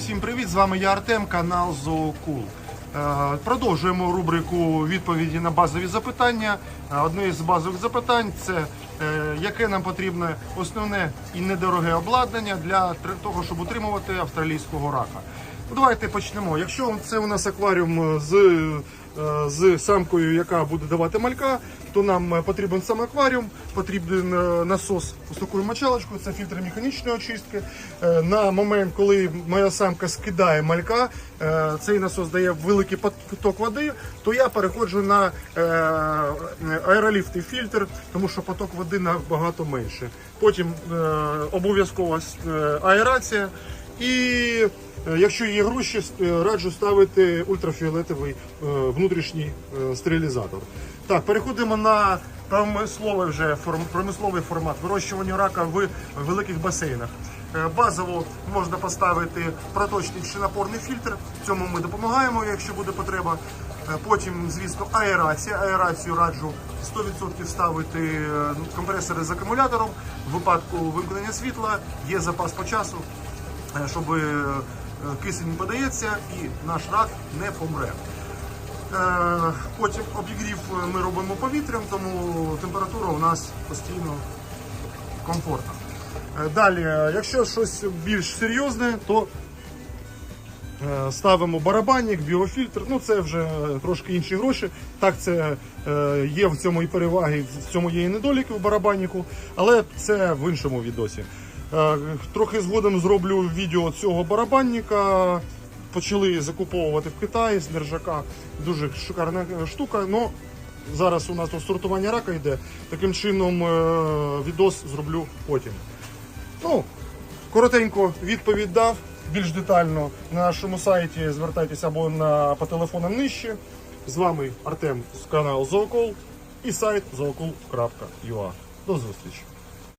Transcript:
Всім привіт! З вами я Артем, канал Зоокул. Е, Продовжуємо рубрику відповіді на базові запитання. Е, Одне з базових запитань це е, яке нам потрібне основне і недороге обладнання для того, щоб утримувати австралійського рака. Давайте почнемо. Якщо це у нас акваріум е, з, е, з самкою, яка буде давати малька, то нам е, потрібен сам акваріум, потрібен насос з такою мочалочкою, це фільтр механічної очистки. На момент, коли моя самка скидає малька, цей насос дає великий поток води, то я переходжу на аероліфт фільтр, тому що поток води набагато менше. Потім обов'язково е, аерація. І е, якщо є гроші, е, раджу ставити ультрафіолетовий е, внутрішній стерилізатор. Так, переходимо на промисловий вже промисловий формат вирощування рака в великих басейнах. Базово можна поставити проточний чи напорний фільтр. Цьому ми допомагаємо, якщо буде потреба. Потім, звісно, аерація. Аерацію раджу 100% ставити е, компресори з акумулятором. В випадку вимкнення світла є запас по часу, щоб е, кисень подається і наш рак не помре. Е, Потім обігрів ми робимо повітрям, тому температура у нас постійно комфортна. Е, Далі, е, якщо щось більш серйозне, то Е, Ставимо барабанник, біофільтр. Ну це вже трошки інші гроші. Так, це е, є в цьому і переваги, в цьому є і недоліки в барабаннику, але це в іншому відосі. Е, трохи згодом зроблю відео цього барабанника. Почали закуповувати в Китаї з нержака. Дуже шикарна е, штука. Ну зараз у нас сортування рака йде. Таким чином е, відос зроблю потім. Ну, коротенько відповідь дав. Більш детально на нашому сайті звертайтеся або на по телефонам нижче. З вами Артем з каналу Зоокол і сайт zookul.ua. До зустрічі!